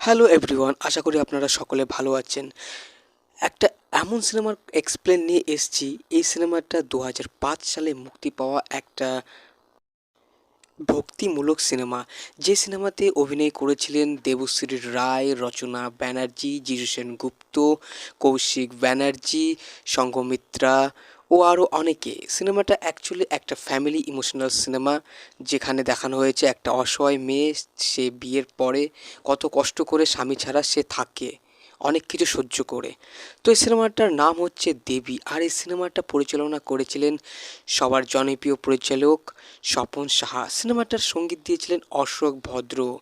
Hello everyone আশা করি আপনারা সকলে ভালো আছেন। একটা এমন সিনেমার এক্সপ্লেন নিয়ে এসছি, এই সিনেমাটা দু হাজার পাঁচ সালে মুক্তি পাওয়া একটা ভক্তিমূলক সিনেমা। যে সিনেমাতে অভিনয় করেছিলেন দেবশ্রী রায়, রচনা ব্যানার্জি জিজু গুপ্ত, কৌশিক ব্যানার্জি সঙ্গমিত্রা ও আরও অনেকে। সিনেমাটা অ্যাকচুয়ালি একটা ফ্যামিলি ইমোশনাল সিনেমা যেখানে দেখানো হয়েছে একটা অসহায় মেয়ে, সে বিয়ের পরে কত কষ্ট করে স্বামী ছাড়া সে থাকে। অনেক কিছু সহ্য করে। তো এই সিনেমাটার নাম হচ্ছে দেবী। আর এই সিনেমাটা পরিচালনা করেছিলেন সবার জনপ্রিয় পরিচালক স্বপন সাহা। সিনেমাটার সংগীত দিয়েছিলেন অশোক ভদ্র।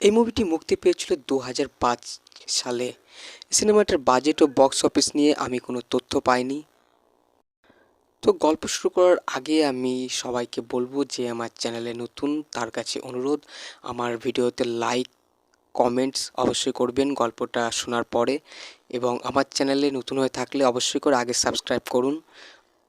এই মুভিটি মুক্তি পেয়েছিল দু হাজার পাঁচ সালে। সিনেমাটার বাজেট ও বক্স অফিস নিয়ে আমি কোনো তথ্য পাইনি। তো গল্প শুরু করার আগে আমি সবাইকে বলব যে আমার চ্যানেলে নতুন, তার কাছে অনুরোধ। আমার ভিডিওতে লাইক কমেন্টস অবশ্যই করবেন গল্পটা শোনার পরে এবং আমার চ্যানেলে নতুন হয়ে থাকলে অবশ্যই করে আগে সাবস্ক্রাইব করুন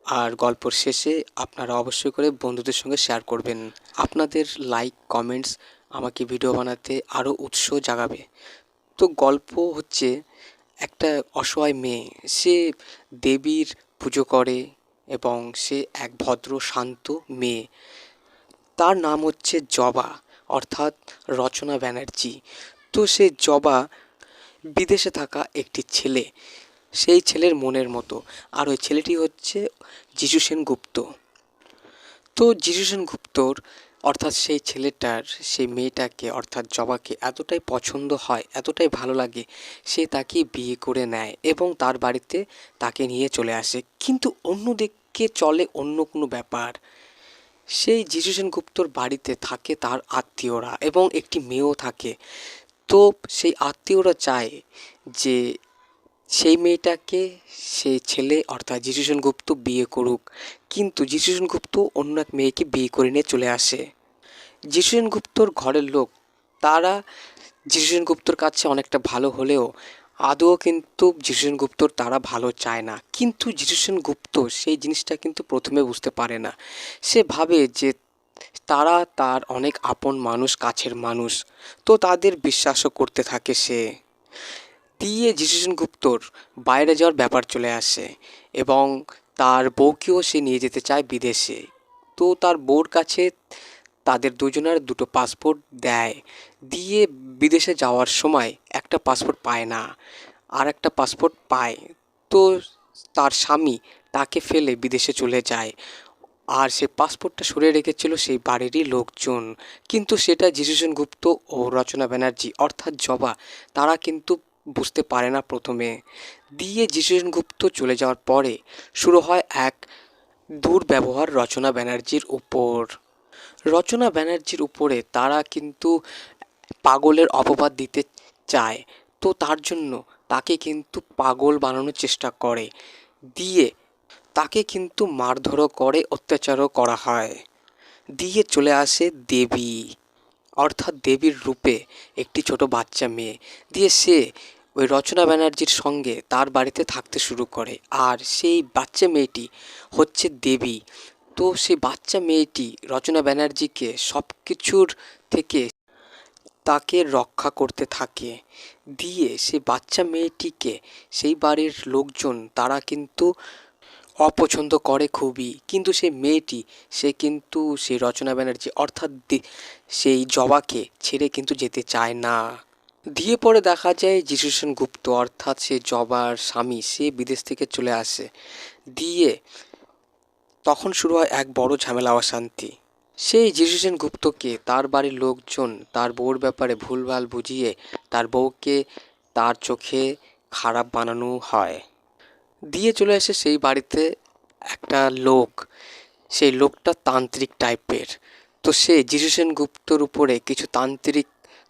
আর গল্পর শেষে আপনারা অবশ্যই করে বন্ধুদের সঙ্গে শেয়ার করবেন। আপনাদের লাইক কমেন্টস আমাকে ভিডিও বানাতে আরও উৎস জাগাবে। তো গল্প হচ্ছে একটা অসহায় মেয়ে। সে দেবীর পুজো করে এবং সে এক ভদ্র, শান্ত মেয়ে। তার নাম হচ্ছে জবা, অর্থাৎ রচনা ব্যানার্জি। তো সে জবা বিদেশে থাকা একটি ছেলে। সেই ছেলের মনের মতো। আর ওই ছেলেটি হচ্ছে যিশু সেনগুপ্ত। তো যিশু সেনগুপ্তর, অর্থাৎ সেই ছেলেটার, সেই মেয়েটাকে, অর্থাৎ জবাকে এতটাই পছন্দ হয়, এতটাই ভালো লাগে, সে তাকে বিয়ে করে নেয় এবং তার বাড়িতে তাকে নিয়ে চলে আসে। কিন্তু অন্যদিকে চলে অন্য কোনো ব্যাপার। সেই যিশু সেনগুপ্তর বাড়িতে থাকে তার আত্মীয়রা এবং একটি মেয়েও থাকে। তো সেই আত্মীয়রা চায় যে সেই মেয়েটাকে সেই ছেলে অর্থাৎ যিশু সেনগুপ্ত বিয়ে করুক। কিন্তু যিশু সেনগুপ্ত অন্য এক মেয়েকে বিয়ে করে নিয়ে চলে আসে। যিশু সেনগুপ্তর ঘরের লোক, তারা যিশু সেনগুপ্তর কাছে অনেকটা ভালো হলেও আদৌ কিন্তু যিশু সেনগুপ্তর তারা ভালো চায় না। কিন্তু যিশু সেনগুপ্ত সেই জিনিসটা কিন্তু প্রথমে বুঝতে পারে না। সে ভাবে যে তারা তার অনেক আপন মানুষ, কাছের মানুষ। তো তাদের বিশ্বাসও করতে থাকে সে। দিয়ে যিশু গুপ্তর বাইরে যাওয়ার ব্যাপার চলে আসে এবং তার বউকেও সে নিয়ে যেতে চায় বিদেশে। তো তার বউর কাছে তাদের দুজনের দুটো পাসপোর্ট দেয়। দিয়ে বিদেশে যাওয়ার সময় একটা পাসপোর্ট পায় না, আর একটা পাসপোর্ট পায়। তো তার স্বামী তাকে ফেলে বিদেশে চলে যায়। আর সে পাসপোর্টটা সরিয়ে রেখেছিল সেই বাড়িরই লোকজন। কিন্তু সেটা যিশু গুপ্ত ও রচনা ব্যানার্জি অর্থাৎ জবা, তারা কিন্তু বুঝতে পারে না প্রথমে। দিয়ে যিশু গুপ্ত চলে যাওয়ার পরে শুরু হয় এক দুর্ব্যবহার রচনা ব্যানার্জির উপর। রচনা ব্যানার্জির উপরে তারা কিন্তু পাগলের অপবাদ দিতে চায়, তো তার জন্য তাকে কিন্তু পাগল বানানোর চেষ্টা করে। দিয়ে তাকে কিন্তু মারধরও করে, অত্যাচারও করা হয়। দিয়ে চলে আসে দেবী। অর্থাৎ দেবীর রূপে একটি ছোট বাচ্চা মেয়ে। দিয়ে সে ওই রচনা ব্যানার্জির সঙ্গে তার বাড়িতে থাকতে শুরু করে। আর সেই বাচ্চা মেয়েটি হচ্ছে দেবী। তো সেই বাচ্চা মেয়েটি রচনা ব্যানার্জিকে সব কিছুর থেকে তাকে রক্ষা করতে থাকে। দিয়ে সে বাচ্চা মেয়েটিকে, সেই বাড়ির লোকজন, তারা কিন্তু অপছন্দ করে খুবই। কিন্তু সেই মেয়েটি, সে কিন্তু সেই রচনা ব্যানার্জি, অর্থাৎ সেই জবাকে ছেড়ে কিন্তু যেতে চায় না। দিয়ে পরে দেখা যায় যিশু গুপ্ত, অর্থাৎ সে জবার স্বামী, সে বিদেশ থেকে চলে আসে। দিয়ে তখন শুরু হয় এক বড় ঝামেলা, অশান্তি। সেই যিশু গুপ্তকে তার বাড়ির লোকজন তার বউর ব্যাপারে ভুলভাল বুঝিয়ে তার বউকে তার চোখে খারাপ বানানো হয়। দিয়ে চলে আসে সেই বাড়িতে একটা লোক। সেই লোকটা তান্ত্রিক টাইপের। তো সে যিশু গুপ্তর উপরে কিছু তান্ত্রিক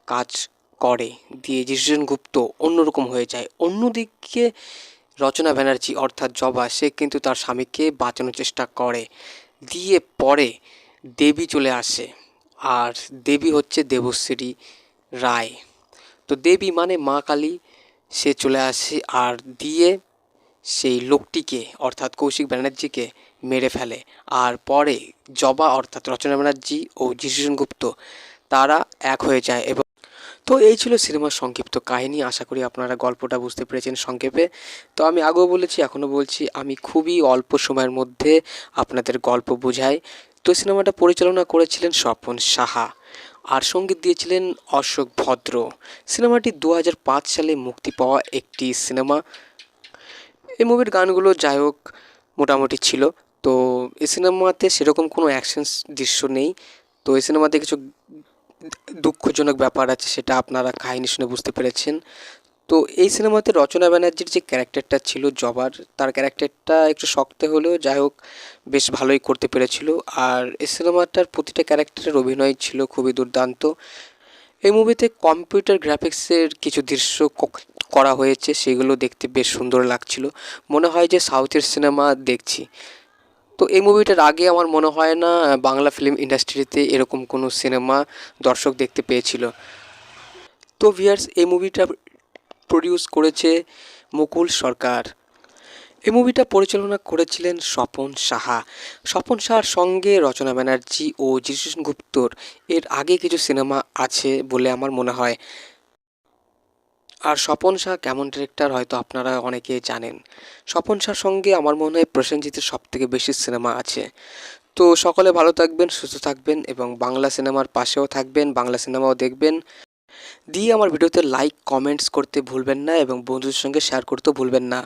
কাজ করে। দিয়ে যিশু গুপ্ত অন্যরকম হয়ে যায়। অন্যদিকে রচনা ব্যানার্জি অর্থাৎ জবা, সে কিন্তু তার স্বামীকে বাঁচানোর চেষ্টা করে। দিয়ে পরে দেবী চলে আসে। আর দেবী হচ্ছে দেবশ্রী রায়। তো দেবী মানে মা কালী, সে চলে আসে। আর দিয়ে সেই লোকটিকে, অর্থাৎ কৌশিক ব্যানার্জিকে মেরে ফেলে। আর পরে জবা, অর্থাৎ রচনা ব্যানার্জি ও যিশু গুপ্ত তারা এক হয়ে যায় এবং তো এই ছিল সিনেমার সংক্ষিপ্ত কাহিনী। আশা করি আপনারা গল্পটা বুঝতে পেরেছেন সংক্ষেপে। তো আমি আগেও বলেছি, এখনও বলছি, আমি খুবই অল্প সময়ের মধ্যে আপনাদের গল্প বোঝাই। তো সিনেমাটা পরিচালনা করেছিলেন স্বপন সাহা আর সংগীত দিয়েছিলেন অশোক ভদ্র। সিনেমাটি দু হাজার পাঁচ সালে মুক্তি পাওয়া একটি সিনেমা। এই মুভির গানগুলো যাই হোক, মোটামুটি ছিল। তো এই সিনেমাতে সেরকম কোনো অ্যাকশন দৃশ্য নেই। তো এই সিনেমাতে কিছু দুঃখজনক ব্যাপার আছে, সেটা আপনারা কাহিনী শুনে বুঝতে পেরেছেন। তো এই সিনেমাতে রচনা ব্যানার্জির যে ক্যারেক্টারটা ছিল জবার, তার ক্যারেক্টারটা একটু শক্ত হলেও যাই হোক, বেশ ভালোই করতে পেরেছিল। আর এই সিনেমাটার প্রতিটা ক্যারেক্টারের অভিনয় ছিল খুবই দুর্দান্ত। এই মুভিতে কম্পিউটার গ্রাফিক্সের কিছু দৃশ্য করা হয়েছে, সেগুলো দেখতে বেশ সুন্দর লাগছিল। মনে হয় যে সাউথের সিনেমা দেখছি। তো এই মুভিটার আগে আমার মনে হয় না, বাংলা ফিল্ম ইন্ডাস্ট্রিতে এরকম কোনো সিনেমা দর্শক দেখতে পেয়েছিল। তো ভিয়ার্স এই মুভিটা প্রডিউস করেছে মুকুল সরকার। এই মুভিটা পরিচালনা করেছিলেন স্বপন সাহা। স্বপন সাহার সঙ্গে রচনা ব্যানার্জি ও যিশু গুপ্তর। এর আগে কিছু সিনেমা আছে বলে আমার মনে হয়। আর স্বপন শাহ কেমন ডিরেক্টর হয়তো আপনারা অনেকেই জানেন। স্বপন শাহর সঙ্গে আমার মনে হয় প্রসেনজিতের সব থেকে বেশি সিনেমা আছে। তো সকলে ভালো থাকবেন, সুস্থ থাকবেন এবং বাংলা সিনেমার পাশেও থাকবেন, বাংলা সিনেমাও দেখবেন। দিয়ে আমার ভিডিওতে লাইক কমেন্টস করতে ভুলবেন না এবং বন্ধুদের সঙ্গে শেয়ার করতেও ভুলবেন না।